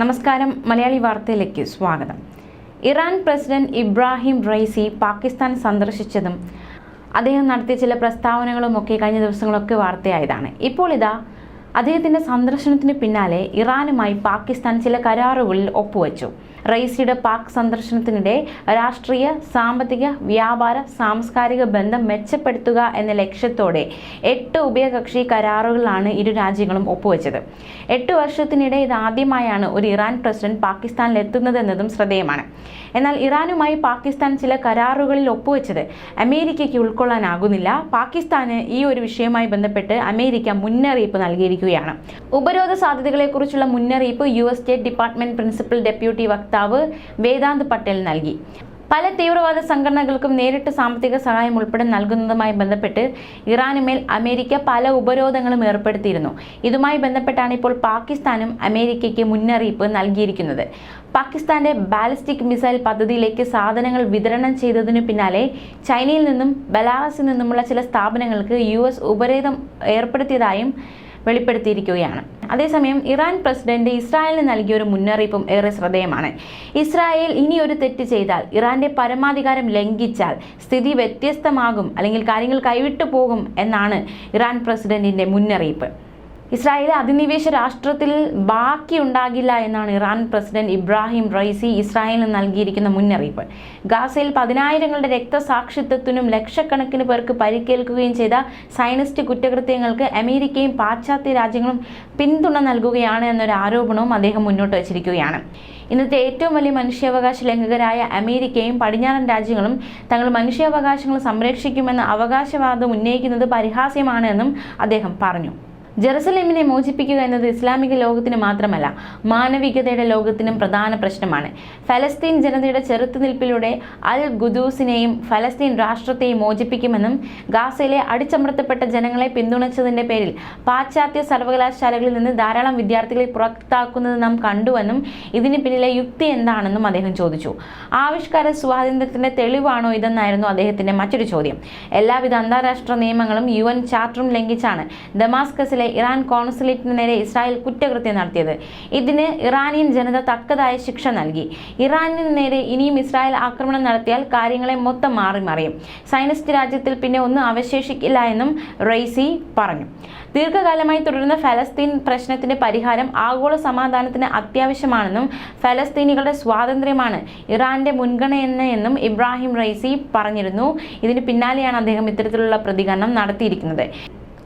നമസ്കാരം. മലയാളി വാർത്തയിലേക്ക് സ്വാഗതം. Iran president Ebrahim Raisi Pakistan സന്ദർശിച്ചതും അദ്ദേഹം നടത്തിയ ചില പ്രസ്താവനകളും ഒക്കെ കഴിഞ്ഞ ദിവസങ്ങളൊക്കെ വാർത്തയായതാണ്. ഇപ്പോൾ ഇതാ അദ്ദേഹത്തിന്റെ സന്ദർശനത്തിന് പിന്നാലെ ഇറാനുമായി പാകിസ്ഥാൻ ചില കരാറുകളിൽ ഒപ്പുവച്ചു. റൈസിയുടെ പാക് സന്ദർശനത്തിനിടെ രാഷ്ട്രീയ സാമ്പത്തിക വ്യാപാര സാംസ്കാരിക ബന്ധം മെച്ചപ്പെടുത്തുക എന്ന ലക്ഷ്യത്തോടെ എട്ട് ഉഭയകക്ഷി കരാറുകളാണ് ഇരു രാജ്യങ്ങളും ഒപ്പുവെച്ചത്. എട്ട് വർഷത്തിനിടെ ഇതാദ്യമായാണ് ഒരു ഇറാൻ പ്രസിഡന്റ് പാകിസ്ഥാനിൽ എത്തുന്നതെന്നതും ശ്രദ്ധേയമാണ്. എന്നാൽ ഇറാനുമായി പാകിസ്ഥാൻ ചില കരാറുകളിൽ ഒപ്പുവെച്ചത് അമേരിക്കയ്ക്ക് ഉൾക്കൊള്ളാനാകുന്നില്ല. പാകിസ്ഥാന് ഈ ഒരു വിഷയവുമായി ബന്ധപ്പെട്ട് അമേരിക്ക മുന്നറിയിപ്പ് നൽകിയിരിക്കുകയാണ് ഉപരോധ സാധ്യതകളെക്കുറിച്ചുള്ള മുന്നറിയിപ്പ് U S State Department principal deputy വക്താവ് വേദാന്ത് പട്ടേൽ നൽകി. പല തീവ്രവാദ സംഘടനകൾക്കും നേരിട്ട് സാമ്പത്തിക സഹായം ഉൾപ്പെടെ നൽകുന്നതുമായി ബന്ധപ്പെട്ട് ഇറാനുമേൽ അമേരിക്ക പല ഉപരോധങ്ങളും ഏർപ്പെടുത്തിയിരുന്നു. ഇതുമായി ബന്ധപ്പെട്ടാണ് ഇപ്പോൾ പാകിസ്ഥാനും അമേരിക്കയ്ക്ക് മുന്നറിയിപ്പ് നൽകിയിരിക്കുന്നത്. പാകിസ്ഥാന്റെ ബാലിസ്റ്റിക് മിസൈൽ പദ്ധതിയിലേക്ക് സാധനങ്ങൾ വിതരണം ചെയ്തതിനു പിന്നാലെ ചൈനയിൽ നിന്നും ബലാറസിൽ നിന്നുമുള്ള ചില സ്ഥാപനങ്ങൾക്ക് യു എസ് ഉപരോധം ഏർപ്പെടുത്തിയതായും വെളിപ്പെടുത്തിയിരിക്കുകയാണ്. അതേസമയം ഇറാൻ പ്രസിഡന്റ് ഇസ്രായേലിന് നൽകിയ ഒരു മുന്നറിയിപ്പും ഏറെ ശ്രദ്ധേയമാണ്. ഇസ്രായേൽ ഇനി ഒരു തെറ്റ് ചെയ്താൽ ഇറാന്റെ പരമാധികാരം ലംഘിച്ചാൽ സ്ഥിതി വ്യത്യസ്തമാകും അല്ലെങ്കിൽ കാര്യങ്ങൾ കൈവിട്ടു പോകും എന്നാണ് ഇറാൻ പ്രസിഡന്റിന്റെ മുന്നറിയിപ്പ്. ഇസ്രായേൽ അധിനിവേശ രാഷ്ട്രത്തിൽ ബാക്കിയുണ്ടാകില്ല എന്നാണ് ഇറാൻ പ്രസിഡന്റ് ഇബ്രാഹിം റൈസി ഇസ്രായേലിന് നൽകിയിരിക്കുന്ന മുന്നറിയിപ്പ്. ഗാസയിൽ പതിനായിരങ്ങളുടെ രക്തസാക്ഷിത്വത്തിനും ലക്ഷക്കണക്കിന് പേർക്ക് പരിക്കേൽക്കുകയും ചെയ്ത സൈനിസ്റ്റ് കുറ്റകൃത്യങ്ങൾക്ക് അമേരിക്കയും പാശ്ചാത്യ രാജ്യങ്ങളും പിന്തുണ നൽകുകയാണ് എന്നൊരു ആരോപണവും അദ്ദേഹം മുന്നോട്ട് വച്ചിരിക്കുകയാണ്. ഇന്നത്തെ ഏറ്റവും വലിയ മനുഷ്യാവകാശ ലംഘകരായ അമേരിക്കയും പടിഞ്ഞാറൻ രാജ്യങ്ങളും തങ്ങൾ മനുഷ്യാവകാശങ്ങൾ സംരക്ഷിക്കുമെന്ന അവകാശവാദം ഉന്നയിക്കുന്നത് പരിഹാസ്യമാണ് എന്നും അദ്ദേഹം പറഞ്ഞു. ജെറുസലേമിനെ മോചിപ്പിക്കുക എന്നത് ഇസ്ലാമിക ലോകത്തിന് മാത്രമല്ല മാനവികതയുടെ ലോകത്തിനും പ്രധാന പ്രശ്നമാണ്. ഫലസ്തീൻ ജനതയുടെ ചെറുത്തുനിൽപ്പിലൂടെ അൽ ഗുദൂസിനെയും ഫലസ്തീൻ രാഷ്ട്രത്തെയും മോചിപ്പിക്കുമെന്നും ഗാസയിലെ അടിച്ചമർത്തപ്പെട്ട ജനങ്ങളെ പിന്തുണച്ചതിന്റെ പേരിൽ പാശ്ചാത്യ സർവകലാശാലകളിൽ നിന്ന് ധാരാളം വിദ്യാർത്ഥികളെ പുറത്താക്കുന്നത് നാം കണ്ടുവെന്നും ഇതിന് പിന്നിലെ യുക്തി എന്താണെന്നും അദ്ദേഹം ചോദിച്ചു. ആവിഷ്കാര സ്വാതന്ത്ര്യത്തിന്റെ തെളിവാണോ ഇതെന്നായിരുന്നു അദ്ദേഹത്തിന്റെ മറ്റൊരു ചോദ്യം. എല്ലാവിധ അന്താരാഷ്ട്ര നിയമങ്ങളും യു എൻ ചാർട്ടറും ലംഘിച്ചാണ് ദമാസ്കസിലെ ഇറാൻ കോൺസുലേറ്റിന് നേരെ ഇസ്രായേൽ കുറ്റകൃത്യം നടത്തിയത്. ഇതിന് ഇറാനിയൻ ജനത തക്കതായ ശിക്ഷ നൽകി. ഇറാനിന് നേരെ ഇനിയും ഇസ്രായേൽ ആക്രമണം നടത്തിയാൽ കാര്യങ്ങളെ മൊത്തം മാറി മറിയും സൈനിസ്റ്റ് രാജ്യത്തിൽ പിന്നെ ഒന്നും അവശേഷിക്കില്ല എന്നും റെയ്സി പറഞ്ഞു. ദീർഘകാലമായി തുടരുന്ന ഫലസ്തീൻ പ്രശ്നത്തിന്റെ പരിഹാരം ആഗോള സമാധാനത്തിന് അത്യാവശ്യമാണെന്നും ഫലസ്തീനികളുടെ സ്വാതന്ത്ര്യമാണ് ഇറാന്റെ മുൻഗണന എന്നും ഇബ്രാഹിം റൈസി പറഞ്ഞിരുന്നു. ഇതിന് പിന്നാലെയാണ് അദ്ദേഹം ഇത്തരത്തിലുള്ള പ്രതികരണം നടത്തിയിരിക്കുന്നത്.